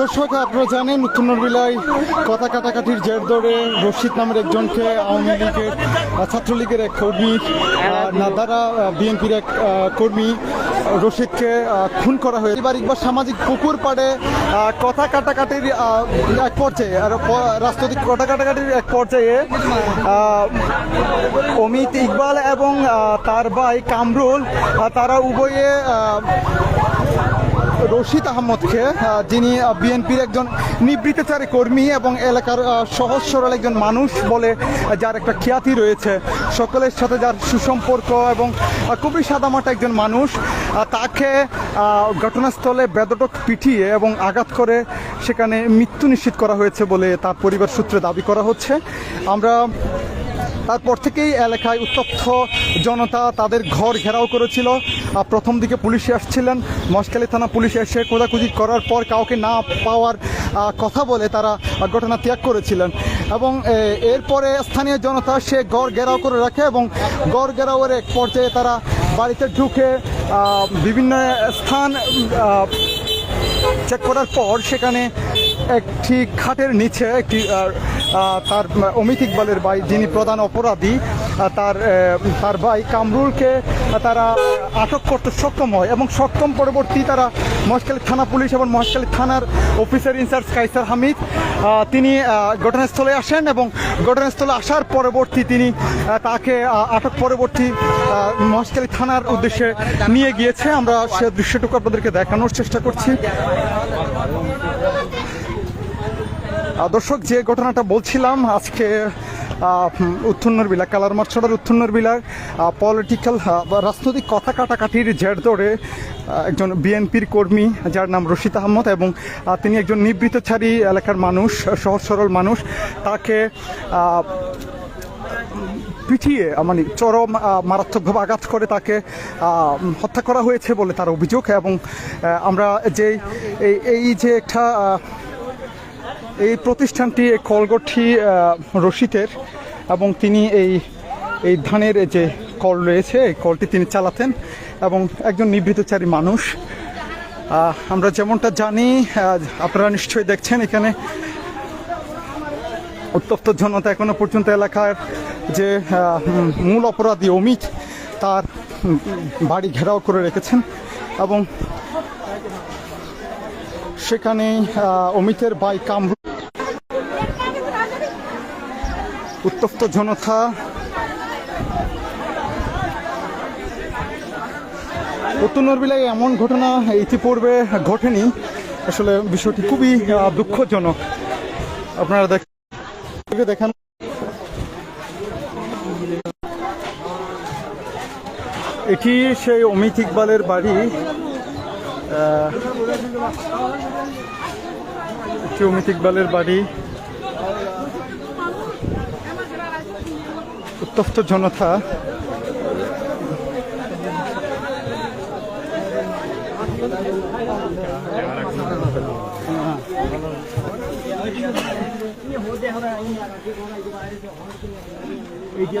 দর্শক, আপনারা জানেন উত্তর বিলায় কথা কাটাকাটির জের ধরে রশিদ নামের একজনকে আওয়ামী লীগের, ছাত্রলীগের এক কর্মী নাদারা বিএনপির এক কর্মী। রশিদকে খুন করা হয়েছে। এবার একবার সামাজিক পুকুর পাড়ে কথা কাটাকাটির এক পর্যায়ে, আর রাজনৈতিক কথা কাটাকাটির এক পর্যায়ে অমিত ইকবাল এবং তার ভাই কামরুল তারা উভয়ে রশিদ আহমদকে যিনি বিএনপির একজন নিবৃত্তচারী কর্মী এবং এলাকার সহজ সরল একজন মানুষ বলে যার একটা খ্যাতি রয়েছে। সকলের সাথে যার সুসম্পর্ক এবং খুবই সাদামাটা একজন মানুষ তাকে ঘটনাস্থলে বেদটক পিটিয়ে এবং আঘাত করে সেখানে মৃত্যু নিশ্চিত করা হয়েছে বলে তার পরিবার সূত্রে দাবি করা হচ্ছে। আমরা তারপর থেকেই এলাকায় উত্তপ্ত জনতা তাদের ঘর ঘেরাও করেছিল। প্রথম দিকে পুলিশে আসছিলেন। মশকালী থানা পুলিশ এসে খোঁজাখুঁজি করার পর কাউকে না পাওয়ার কথা বলে তারা ঘটনা ত্যাগ করেছিলেন। এবং এরপরে স্থানীয় জনতা সে গড় ঘেরাও করে রাখে এবং গড় ঘেরাওয়ের এক পর্যায়ে তারা বাড়িতে ঢুকে বিভিন্ন স্থান চেক করার পর সেখানে একটি খাটের নিচে একটি তার অমিত ইকবালের ভাই যিনি প্রধান অপরাধী তার তার ভাই কামরুলকে তারা আটক করতে সক্ষম হয় এবং সক্ষম পরবর্তী তারা মহেশখালী থানা পুলিশ এবং মহেশখালী থানার অফিসার ইনচার্জ কাইসার হামিদ তিনি ঘটনাস্থলে আসেন এবং ঘটনাস্থলে আসার পরবর্তী তিনি তাকে আটক পরবর্তী মহেশখালী থানার উদ্দেশ্যে নিয়ে গিয়েছে। আমরা সে দৃশ্যটুকু আপনাদেরকে দেখানোর চেষ্টা করছি। দর্শক, যে ঘটনাটা বলছিলাম, আজকে উত্তন্নর বিলা কালারমার ছড়ার উত্তন্নর বিলার পলিটিক্যাল বা রাজনৈতিক কথা কাটাকাটির জের ধরে একজন বিএনপির কর্মী, যার নাম রশিদ আহমদ এবং তিনি একজন নিবৃত্তচারী এলাকার মানুষ, সহজ সরল মানুষ, তাকে পিটিয়ে মানে চরম মারাত্মকভাবে আঘাত করে তাকে হত্যা করা হয়েছে বলে তার অভিযোগ এবং আমরা যে, এই- যে একটা এই প্রতিষ্ঠানটি কলগঠি রশিদের এবং তিনি এই এই ধানের যে কল রয়েছে এই কলটি তিনি চালাতেন এবং একজন নিবৃত্তচারী মানুষ। আমরা যেমনটা জানি আপনারা নিশ্চয়ই দেখছেন এখানে উত্তপ্ত জনতা এখনও পর্যন্ত এলাকার যে মূল অপরাধী অমিত তার বাড়ি ঘেরাও করে রেখেছেন এবং সেখানেই আহ, অমিতের ভাই কামরু উত্তপ্ত জনতা। উত্তর বিলায় এমন ঘটনা ইতিপূর্বে ঘটেনি। আসলে বিষয়টি খুবই দুঃখজনক। আপনারা দেখ- দেখান। এটি সেই অমিত ইকবালের বাড়ি। অমিত ইকবালের বাড়ি। উত্তপ্ত জনতা। এই যে